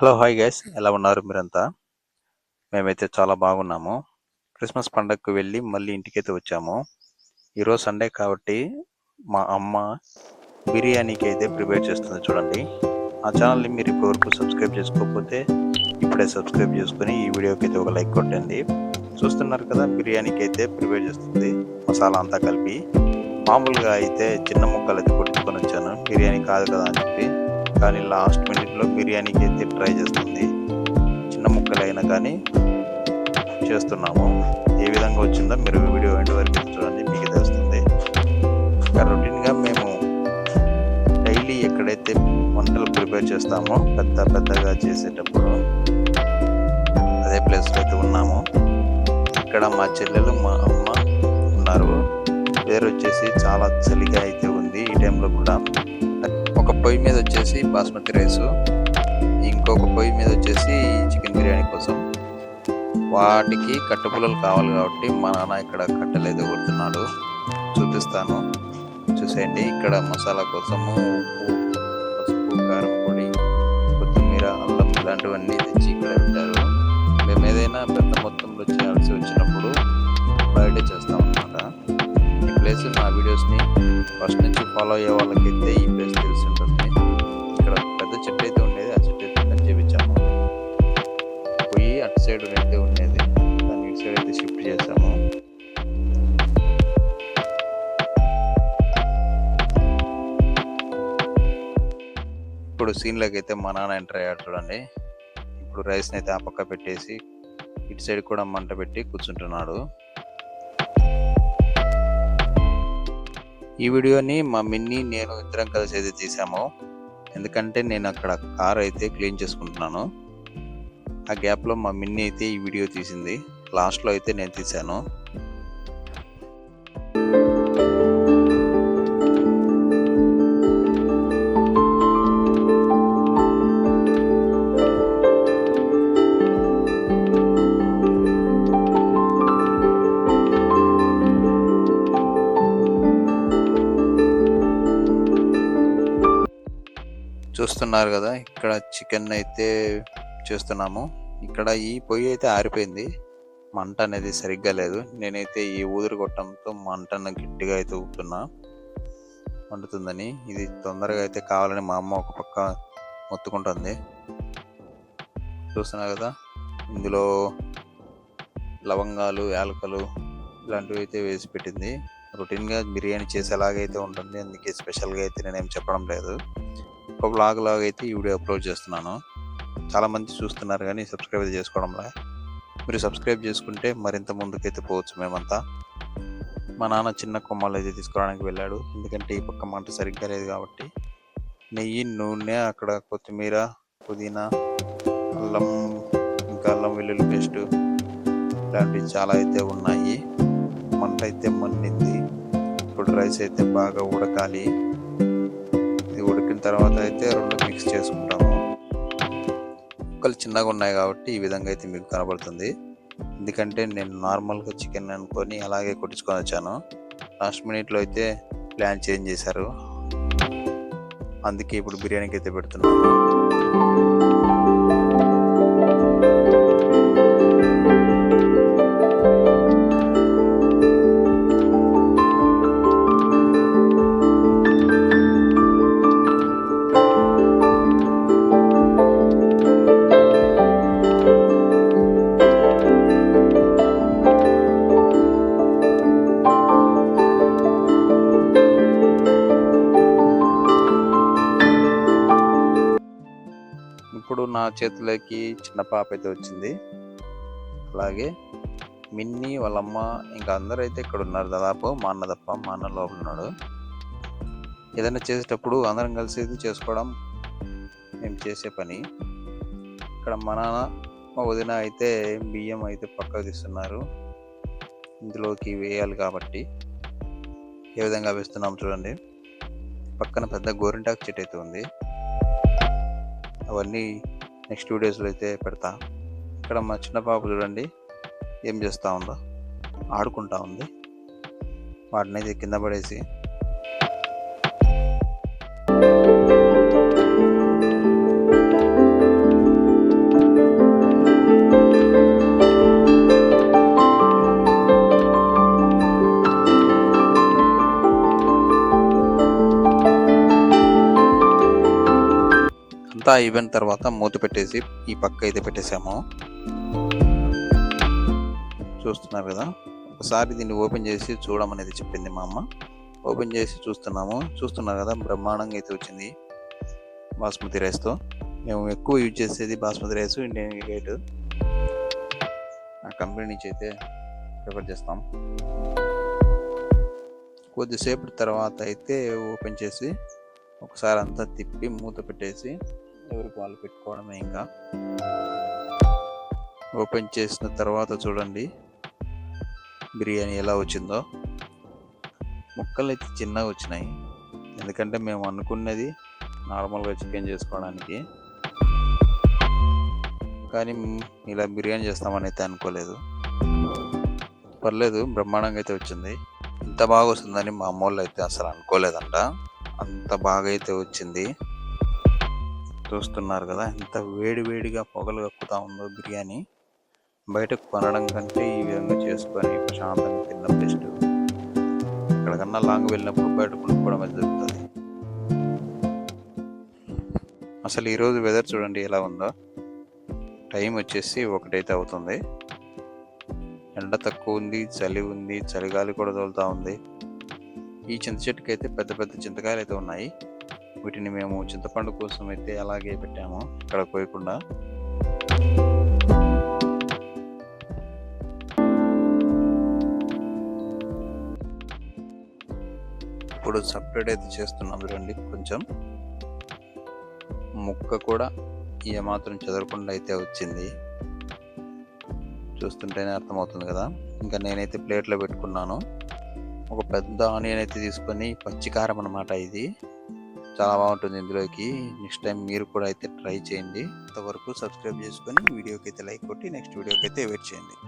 Hello hi guys ఎలా ఉన్నారు మీరంతా? మేమైతే చాలా బాగున్నాము. క్రిస్మస్ పండగకు వెళ్ళి మళ్ళీ ఇంటికైతే వచ్చాము. ఈరోజు సండే కాబట్టి మా అమ్మ బిర్యానీకి అయితే ప్రిపేర్ చేస్తుంది చూడండి. ఆ ఛానల్ని మీరు ఇప్పటివరకు సబ్స్క్రైబ్ చేసుకోకపోతే ఇప్పుడే సబ్స్క్రైబ్ చేసుకుని ఈ వీడియోకి అయితే ఒక లైక్ కొట్టండి. చూస్తున్నారు కదా బిర్యానీకి అయితే ప్రిపేర్ చేస్తుంది మసాలా అంతా కలిపి. మామూలుగా అయితే చిన్న ముక్కలు అయితే కొట్టుకొని వచ్చాను. బిర్యానీ కాదు కదా అని చెప్పి కానీ లాస్ట్ మినిట్లో బిర్యానీకి అయితే ట్రై చేస్తుంది. చిన్న ముక్కలైనా కానీ చేస్తున్నాము. ఏ విధంగా వచ్చిందో మీరు వీడియో ఎండ్ వరకు చూడండి మీకు తెలుస్తుంది. ఇంకా రొటీన్గా మేము డైలీ ఎక్కడైతే వంటలు ప్రిపేర్ చేస్తామో పెద్ద పెద్దగా చేసేటప్పుడు అదే ప్లేస్లో అయితే ఉన్నాము. ఇక్కడ మా చెల్లెలు మా అమ్మ ఉన్నారు. పేరు వచ్చేసి చాలా చలిగా అయితే ఉంది. ఈ టైంలో కూడా వచ్చేసి బాస్మతి రైస్. ఇంకొక పొయ్యి మీద వచ్చేసి చికెన్ బిర్యానీ కోసం. వాటికి కట్టెపుల్లలు కావాలి కాబట్టి మా నాన్న ఇక్కడ కట్టెలు కొడుతున్నాడు. చూపిస్తాను. చూసేయండి. ఇక్కడ మసాలా కోసము ఉప్పు పసుపు కారం పొడి కొత్తిమీర అల్లం ఇలాంటివన్నీ తెచ్చి ఇక్కడ పెట్టారు. మేము ఏదైనా పెద్ద మొత్తంలో చేయాల్సి వచ్చినప్పుడు బయట చేస్తాం అన్నమాట. ఈ ప్లేస్ నా వీడియోస్ని ఫస్ట్ నుంచి ఫాలో అయ్యే వాళ్ళకైతే ఈ ప్లేస్ తెలిసి ఉంటుంది ఇప్పుడు సీన్లోకి అయితే మా నాన్న ఎంటర్ అయ్యాడు చూడండి. ఇప్పుడు రైస్ని అయితే ఆ పక్క పెట్టేసి ఇటు సైడ్ కూడా మంట పెట్టి కూర్చుంటున్నాడు. ఈ వీడియోని మా మిన్ని నేను ఇద్దరం కలిసి అయితే తీసాము. ఎందుకంటే నేను అక్కడ కార్ అయితే క్లీన్ చేసుకుంటున్నాను. ఆ గ్యాప్లో మా మిన్ని అయితే ఈ వీడియో తీసింది. లాస్ట్లో అయితే నేను తీశాను. చూస్తున్నారు కదా ఇక్కడ చికెన్ అయితే చేస్తున్నాము. ఇక్కడ ఈ పొయ్యి అయితే ఆరిపోయింది. మంట అనేది సరిగ్గా లేదు. నేనైతే ఈ ఊదురు కొట్టడంతో మంటను గట్టిగా అయితే ఊపుతున్నా. వండుతుందని ఇది తొందరగా అయితే కావాలని మా అమ్మ ఒక పక్క మొత్తుకుంటుంది. చూస్తున్నారు కదా ఇందులో లవంగాలు యాలకలు ఇలాంటివి అయితే వేసి పెట్టింది. రొటీన్గా బిర్యానీ చేసేలాగైతే ఉంటుంది. అందుకే స్పెషల్గా అయితే నేనేం చెప్పడం లేదు. ఒక బ్లాగ్ లాగా అయితే ఈ వీడియో అప్లోడ్ చేస్తున్నాను. చాలామంది చూస్తున్నారు కానీ సబ్స్క్రైబ్ అయితే చేసుకోవడంలా మీరు సబ్స్క్రైబ్ చేసుకుంటే మరింత ముందుకైతే పోవచ్చు మేమంతా. మా నాన్న చిన్న కొమ్మలు అయితే తీసుకోవడానికి వెళ్ళాడు. ఎందుకంటే ఈ పక్క మంట సరిగ్గా లేదు కాబట్టి. నెయ్యి నూనె అక్కడ కొత్తిమీర పుదీనా అల్లం ఇంకా అల్లం వెల్లుల్లి పేస్ట్ ఇలాంటివి చాలా అయితే ఉన్నాయి. మంట అయితే మన్నింది. ఇప్పుడు రైస్ అయితే బాగా ఉడకాలి. ఇది తర్వాత అయితే రెండు మిక్స్ చేసుకుంటాము. ముక్కలు చిన్నగా ఉన్నాయి కాబట్టి ఈ విధంగా అయితే మీకు కనబడుతుంది. ఎందుకంటే నేను నార్మల్గా చికెన్ అనుకొని అలాగే కొట్టించుకొని వచ్చాను. లాస్ట్ మినిట్లో అయితే ప్లాన్ చేంజ్ చేశారు. అందుకే ఇప్పుడు బిర్యానీకి అయితే పెడుతున్నాను. నా చేతిలోకి చిన్న పాప అయితే వచ్చింది. అలాగే మిన్ని వాళ్ళమ్మ ఇంకా అందరూ అయితే ఇక్కడ ఉన్నారు దాదాపు. మా అన్న తప్ప మా అన్న లోపల ఉన్నాడు. ఏదైనా చేసేటప్పుడు అందరం కలిసి ఇది చేసుకోవడం మేము చేసే పని. ఇక్కడ మా నాన్న మా వదిన అయితే బియ్యం అయితే పక్కకు తీస్తున్నారు. ఇందులోకి వేయాలి కాబట్టి ఏ విధంగా వేస్తున్నాం చూడండి. పక్కన పెద్ద గోరింటాకు చెట్టు అయితే ఉంది. అవన్నీ నెక్స్ట్ వీడియోస్లో అయితే పెడతా. ఇక్కడ మా చిన్న పాప చూడండి ఏం చేస్తూ ఉందో ఆడుకుంటా ఉంది. వాటిని అయితే కింద పడేసి అంతా అయిపోయిన తర్వాత మూత పెట్టేసి ఈ పక్క అయితే పెట్టేసాము. చూస్తున్నారు కదా? ఒకసారి దీన్ని ఓపెన్ చేసి చూడమనేది చెప్పింది మా అమ్మ. ఓపెన్ చేసి చూస్తున్నాము. చూస్తున్నారు కదా? బ్రహ్మాండంగా అయితే వచ్చింది బాస్మతి రైస్తో మేము ఎక్కువ యూజ్ చేసేది బాస్మతి రైస్ ఇండియన్ గేట్. ఆ కంపెనీ నుంచి అయితే ప్రిఫర్ చేస్తాం. కొద్దిసేపు తర్వాత అయితే ఓపెన్ చేసి ఒకసారి అంతా తిప్పి మూత పెట్టేసి ఎవరికి వాళ్ళు పెట్టుకోవడమే ఇంకా. ఓపెన్ చేసిన తర్వాత చూడండి బిర్యానీ ఎలా వచ్చిందో. ముక్కలు అయితే చిన్నగా వచ్చినాయి. ఎందుకంటే మేము అనుకున్నది నార్మల్గా చికెన్ చేసుకోవడానికి. కానీ ఇలా బిర్యానీ చేస్తామని అయితే అనుకోలేదు. పర్లేదు బ్రహ్మాండంగా అయితే వచ్చింది. ఇంత బాగా వస్తుందని మా అమ్మ వాళ్ళు అయితే అసలు అనుకోలేదంట. అంత బాగా అయితే వచ్చింది. చూస్తున్నారు కదా ఎంత వేడి వేడిగా పొగలు కక్కుతా ఉందో బిర్యానీ. బయటకు కొనడం కంటే ఈ విధంగా చేసుకొని ప్రశాంతంగా తిన్న బెస్ట్ ఎక్కడికన్నా లాంగ్ వెళ్ళినప్పుడు బయట కొనుక్కోవడం జరుగుతుంది. అసలు ఈరోజు వెదర్ చూడండి ఎలా ఉందో. టైం వచ్చేసి ఒకటైతే అవుతుంది. ఎండ తక్కువ ఉంది చలి ఉంది చలిగాలి కూడా తోలుతూ ఉంది. ఈ చింత చెట్టుకి అయితే పెద్ద పెద్ద చింతకాయలు అయితే ఉన్నాయి. వీటిని మేము చింతపండు కోసం అయితే అలాగే పెట్టాము. ఇక్కడ కోయకుండా ఇప్పుడు సపరేట్ అయితే చేస్తున్నాం చూడండి కొంచెం. ముక్క కూడా ఏమాత్రం చెదరకుండా అయితే వచ్చింది. చూస్తుంటేనే అర్థమవుతుంది కదా. ఇంకా నేనైతే ప్లేట్లో పెట్టుకున్నాను. ఒక పెద్ద ఆనియన్ అయితే తీసుకొని పచ్చికారం అనమాట ఇది. చాలా బాగుంటుంది ఇందులోకి. నెక్స్ట్ టైం మీరు కూడా అయితే ట్రై చేయండి. అంతవరకు సబ్స్క్రైబ్ చేసుకొని వీడియోకి అయితే లైక్ కొట్టి నెక్స్ట్ వీడియోకి అయితే వెయిట్ చేయండి.